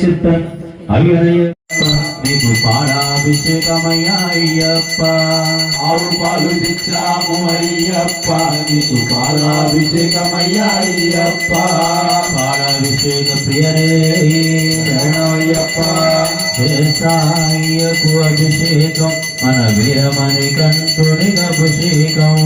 சித்தன் அகிலைய నీకు పాడాభిషేకమయ్యా అయ్యప్ప ఆవు పాలు తెచ్చాము అయ్యప్ప నీకు పాడాభిషేకమయ్యా అయ్యప్ప పాడాభిషేక ప్రియరే శరణయ్యప్ప చేస్తాయ్యకు అభిషేకం మన వీరమణి కంఠునికి అభిషేకం.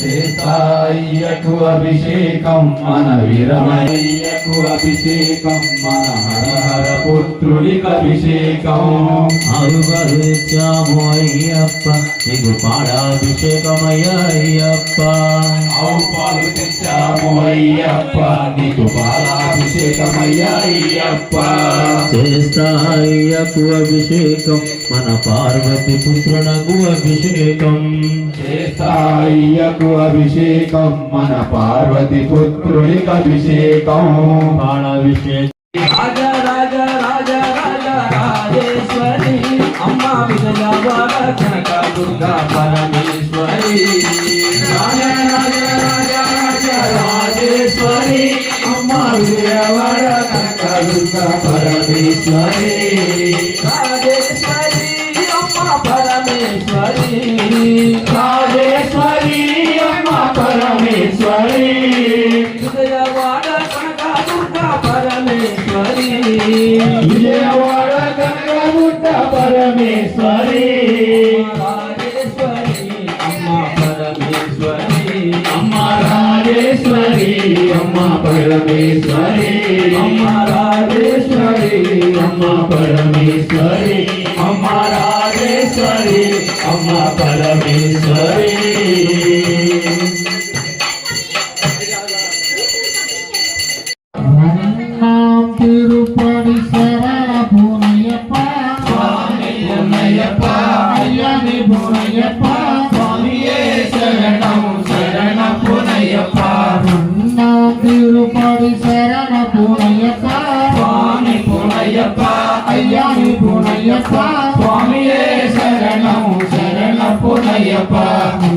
చేస్తాయ్యకు అభిషేకం మన వీరమయ్యకు అభిషేకం మన హర హర పుత్రుడికి అభిషేకం. అరుగరు ఇచ్చాము అయ్యప్ప. నీకు పాడాభిషేకమయ్యా అయ్యప్ప ఆవు పాలు తెచ్చాము అయ్యప్ప నీకు పాలాభిషేకమయ్యా అయ్యప్ప చేస్తాయ్యకు అభిషేకం మన పార్వతి పుత్రునకు అభిషేకం. చేస్తాయ్యకు అభిషేకం మన పార్వతి పుత్రుడికి అభిషేకం. పాడాభిషేకం రాజ రాజ రాజ. కనక దుర్గా పరమేశ్వరి రాజ రాజ రాజ రాజ రాజేశ్వరి అమ్మ విజయవాడ కనక దుర్గా పరమేశ్వరి. రాజేశ్వరి అమ్మ పరమేశ్వరి రాజే పరమేశ్వరి అమ్మ పరమేశ్వరి అమ్మ రాజేశ్వరి అమ్మ పరమేశ్వరి అమ్మ రాజేశ్వరి అమ్మ పరమేశ్వరి. திருப்பதி சரண பூனையப்பா. சுவாமி பூனையப்பா. ஐயாணி பூனையப்பா. சுவாமியே சரணம் சரண பூனையப்பா.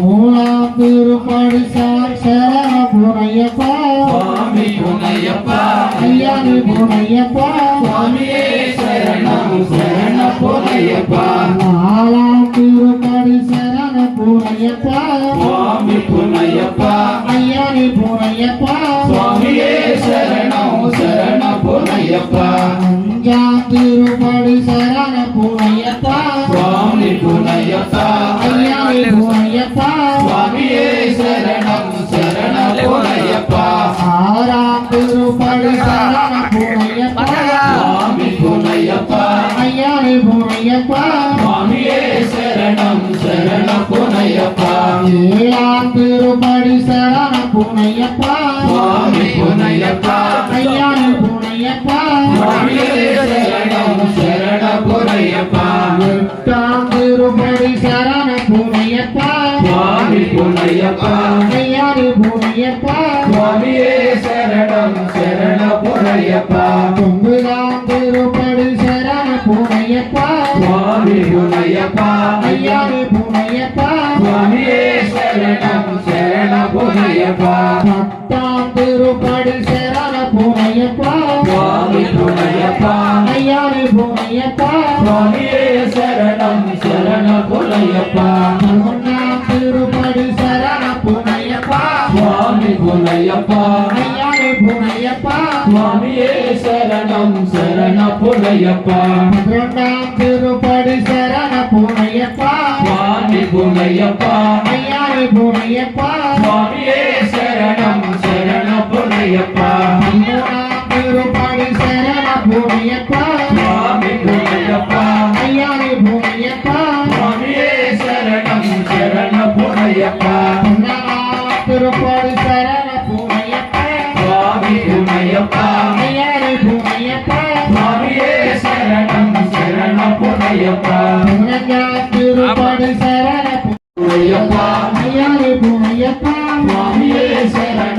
மூலாம் திருப்பதி சார் சரண பூனையப்பா. சுவாமி பூனையப்பா. ஐயாணி பூனையப்பா. சுவாமியே சரணம் சரண பூனையப்பா. நாலாம் திருப்பதி சரண பூனையப்பா. சுவாமி பூனையப்பா. ஐயாணி பூனையப்பா. புனையப்பா அஞ்சாம் திருப்படி சரண புனையப்பா சுவாமி புனையப்பா ஐயாவே புனையப்பா சுவாமியே சரணம் சரண புனையப்பா ஆறாம் திருப்படி சரண புனையப்பா சுவாமி புனையப்பா ஐயாவே புனையப்பா சுவாமியே சரணம் சரண புனையப்பா ஏழாம் திருப்படி சரண பூனையப்பா. சுவாமி பூனையப்பா. ஐயாறு பூனையப்பா. சரண பூனையப்பா. எட்டாம் திருமணி சரண பூனையப்பா. சுவாமி பூனையப்பா. ஐயாறு பூனையப்பா. சுவாமியே சரணம் சரண பூனையப்பா. ஒன்பதாம் திருப்படி சரண பூனையப்பா. சுவாமி பூனையப்பா. ஐயாறு துணையப்பா பத்தாம் திருப்படி சேரான புனையப்பா. சுவாமி துணையப்பா ஐயாறு புனையப்பா. சுவாமியே சரணம் சரண புனையப்பா. திருப்படி சரண புனையப்பா. புனையப்பா ஐயாறு புனையப்பா. சுவாமியே சரணம் சரண புனையப்பா. அம்மனா திருப்பாடி சரண புனையப்பா. சுவாமி புனையப்பா. ஐயாறு புனையப்பா. சுவாமியே சரணம் சரண புனையப்பா. அம்மனா திருப்பாடி சரண புனையப்பா. சுவாமி புனையப்பா. ஐயாறு புனையப்பா. சுவாமியே சரணம் சரண புனையப்பா. திருப்பாடி ஐயப்பா. ஐயாரே ஐயப்பா சுவாமியே சரணம்